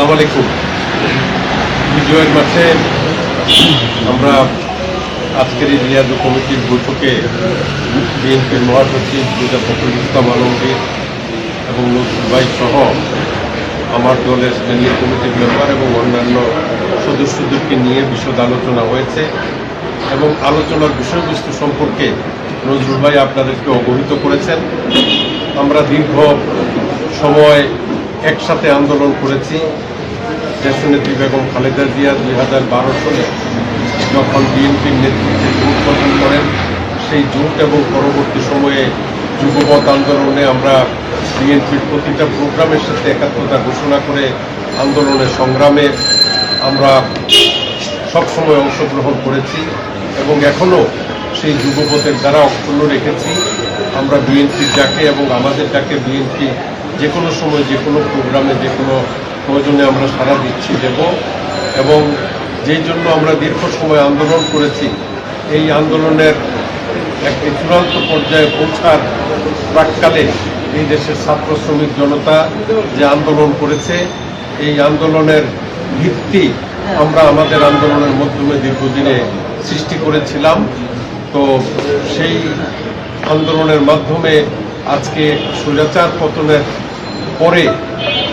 আসসালামু আলাইকুম। বিজয়ের মাসে আমরা আজকের এই রিয়াজু কমিটির বৈঠকে বিএনপির মহাসচিব দুর্গা ফখরুল ইসলাম আলমগীর এবং নজরুল সহ আমার দলের স্থানীয় কমিটির মেম্বার এবং অন্যান্য সদস্যদেরকে নিয়ে বিশদ আলোচনা হয়েছে এবং আলোচনার বিষয়বস্তু সম্পর্কে নজরুল ভাই আপনাদেরকে অবহিত করেছেন। আমরা দীর্ঘ সময় একসাথে আন্দোলন করেছি। দেশনেত্রী বেগম খালেদা জিয়া দুই হাজার বারো সালে যখন বিএনপির নেতৃত্বে জোট গঠন করেন, সেই জোট এবং পরবর্তী সময়ে যুবপথ আন্দোলনে আমরা বিএনপির প্রতিটা প্রোগ্রামের সাথে একাত্মতা ঘোষণা করে আন্দোলনের সংগ্রামে আমরা সবসময় অংশগ্রহণ করেছি এবং এখনও সেই যুবপথের দ্বারা অক্ষুণ্ণ রেখেছি। আমরা বিএনপির ডাকে এবং আমাদের ডাকে বিএনপি যে কোনো সময় যে কোনো প্রোগ্রামে যে কোনো প্রয়োজনে আমরা সারা দিচ্ছি, দেব। এবং যেই জন্য আমরা দীর্ঘ সময় আন্দোলন করেছি, এই আন্দোলনের একটি চূড়ান্ত পর্যায়ে পৌঁছার প্রাককালে এই দেশের ছাত্র শ্রমিক জনতা যে আন্দোলন করেছে, এই আন্দোলনের ভিত্তি আমরা আমাদের আন্দোলনের মাধ্যমে দীর্ঘদিনে সৃষ্টি করেছিলাম। তো সেই আন্দোলনের মাধ্যমে আজকে সুজাচার পতনের পরে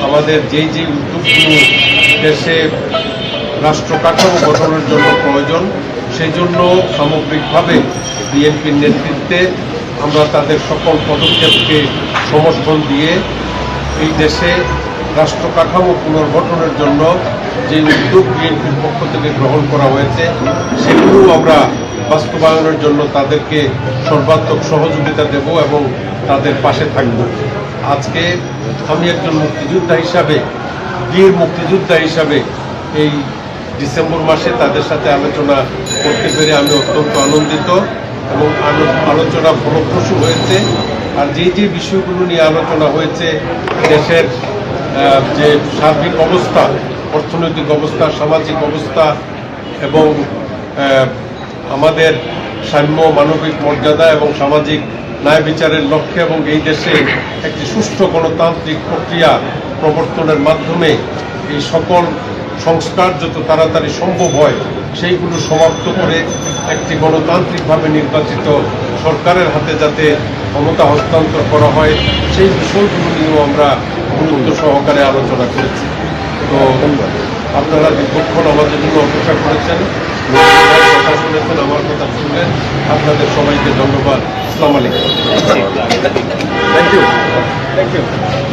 আমাদের যেই যেই উদ্যোগগুলো দেশে রাষ্ট্র কাঠামো গঠনের জন্য প্রয়োজন, সেই জন্য সামগ্রিকভাবে বিএনপির নেতৃত্বে আমরা তাদের সকল পদক্ষেপকে সমর্থন দিয়ে এই দেশে রাষ্ট্র কাঠামো পুনর্গঠনের জন্য যে উদ্যোগ বিএনপির পক্ষ থেকে গ্রহণ করা হয়েছে, সেগুলো আমরা বাস্তবায়নের জন্য তাদেরকে সর্বাত্মক সহযোগিতা দেব এবং তাদের পাশে থাকব। আজকে আমি একজন মুক্তিযোদ্ধা হিসাবে, বীর মুক্তিযোদ্ধা হিসাবে এই ডিসেম্বর মাসে তাদের সাথে আলোচনা করতে পেরে আমি অত্যন্ত আনন্দিত এবং আলো- আলোচনা ফলপ্রসূ হয়েছে। আর যে যে বিষয়গুলো নিয়ে আলোচনা হয়েছে, দেশের যে সার্বিক অবস্থা, অর্থনৈতিক অবস্থা, সামাজিক অবস্থা এবং আমাদের সাম্য, মানবিক মর্যাদা এবং সামাজিক ন্যায় বিচারের লক্ষ্যে এবং এই দেশে একটি সুষ্ঠু গণতান্ত্রিক প্রক্রিয়া প্রবর্তনের মাধ্যমে এই সকল সংস্কার যত তাড়াতাড়ি সম্ভব হয়, সেইগুলো সমাপ্ত করে একটি গণতান্ত্রিকভাবে নির্বাচিত সরকারের হাতে যাতে ক্ষমতা হস্তান্তর করা হয়, সেই বিষয়গুলো নিয়েও আমরা গুরুত্ব সহকারে আলোচনা করেছি। তো আপনারা দীর্ঘক্ষণ আমাদের জন্য অপেক্ষা করেছেন। কথা শুনেছেন, আমার কথা শুনলেন। আপনাদের সবাইকে ধন্যবাদ। আসসালামু আলাইকুম থ্যাংক ইউ থ্যাংক ইউ